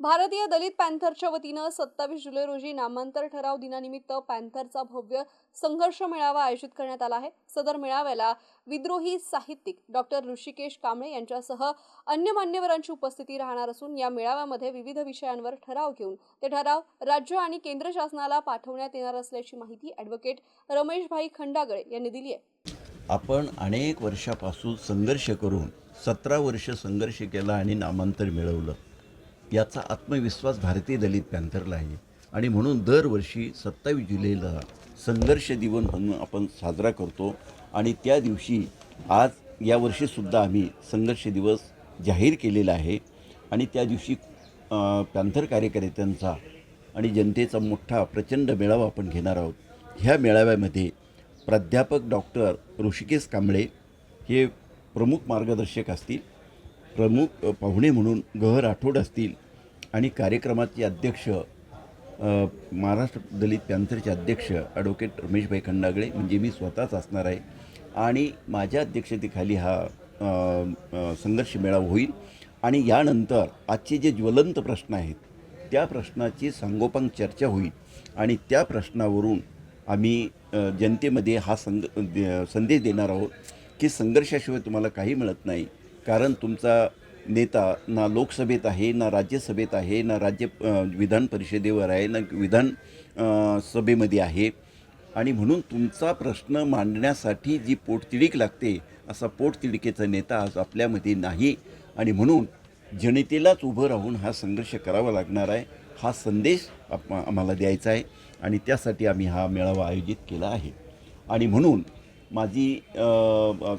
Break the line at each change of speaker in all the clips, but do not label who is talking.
भारतीय दलित पॅन्थरच्या वतीनं सत्तावीस जुलै रोजी नामांतर ठराव दिनानिमित्त पॅन्थरचा भव्य संघर्ष मेळावा आयोजित करण्यात आला आहे. सदर मेळाव्याला विद्रोही साहित्यिक डॉक्टर ऋषिकेश कांबळे यांच्यासह अन्य मान्यवरांची उपस्थिती राहणार असून या मेळाव्यामध्ये विविध विषयांवर ठराव घेऊन ते ठराव राज्य आणि केंद्र शासनाला पाठवण्यात येणार असल्याची माहिती ॲडव्होकेट रमेशभाई खंडागळे यांनी दिली आहे.
आपण अनेक वर्षापासून संघर्ष करून सतरा वर्ष संघर्ष केला आणि नामांतर मिळवलं. याचा आत्मविश्वास भारतीय दलित पॅन्थरला आहे. आणि म्हणून दरवर्षी सत्तावीस जुलैला संघर्ष दिवस म्हणून आपण साजरा करतो. आणि त्या दिवशी आज यावर्षीसुद्धा आम्ही संघर्ष दिवस जाहीर केलेला आहे. आणि त्या दिवशी अ, पॅन्थर कार्यकर्त्यांचा आणि जनतेचा मोठा प्रचंड मेळावा आपण घेणार आहोत. ह्या मेळाव्यामध्ये प्राध्यापक डॉक्टर ऋषिकेश कांबळे हे प्रमुख मार्गदर्शक असतील. प्रमुख पाहुणे म्हणून गहर आठवड असतील. आणि कार्यक्रमाचे अध्यक्ष महाराष्ट्र दलित पॅन्थरचे अध्यक्ष ॲडव्होकेट रमेशभाई खंडागळे म्हणजे मी स्वतःच असणार आहे. आणि माझ्या अध्यक्षतेखाली हा संघर्ष मेळावा होईल. आणि यानंतर आजचे जे ज्वलंत प्रश्न आहेत त्या प्रश्नाची सांगोपांग चर्चा होईल. आणि त्या प्रश्नावरून आम्ही जनतेमध्ये हा संग संदेश देणार आहोत की संघर्षाशिवाय तुम्हाला काही मिळत नाही. कारण तुमचा नेता ना लोकसभेत आहे ना राज्यसभेत आहे ना राज्य विधान परिषदेवर आहे ना विधान सभेमध्ये आहे. आणि म्हणून तुमचा प्रश्न मांडण्यासाठी जी पोटतिडीक लागते असा पोटतिडीकेचा नेता आज आपल्यामध्ये नाही. आणि म्हणून जनतेलाच उभं राहून हा संघर्ष करावा लागणार आहे हा संदेश आप आम्हाला द्यायचा आहे. आणि त्यासाठी आम्ही हा मेळावा आयोजित केला आहे. आणि म्हणून माझी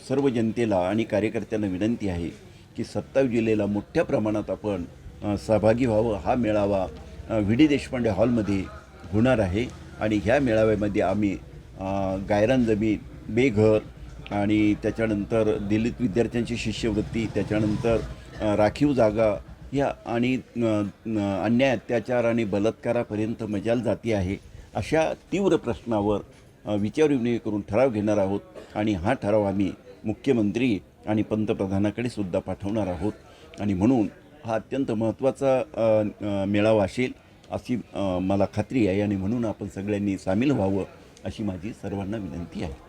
सर्व जनतेला आणि कार्यकर्त्यांना विनंती आहे की सत्तावीस जुलैला मोठ्या प्रमाणात आपण सहभागी व्हावं हा मेळावा व्ही. डी. देशपांडे हॉलमध्ये होणार आहे. आणि ह्या मेळाव्यामध्ये आम्ही अ, गायरान जमीन बेघर आणि त्याच्यानंतर दलित विद्यार्थ्यांची शिष्यवृत्ती त्याच्यानंतर राखीव जागा या आणि अन्याय अत्याचार आणि बलात्कारापर्यंत मजाल जाती आहे अशा तीव्र प्रश्नावर विचारविनिमय करून ठराव घेणार आहोत. आणि हा ठराव आम्ही मुख्यमंत्री आणि पंतप्रधानाकडे सुद्धा पाठवणार आहोत. आणि म्हणून हा अत्यंत महत्त्वाचा मेळावा असेल अशी मला खात्री आहे. आणि म्हणून आपण सगळ्यांनी सामील व्हावं अशी माझी सर्वांना विनंती आहे.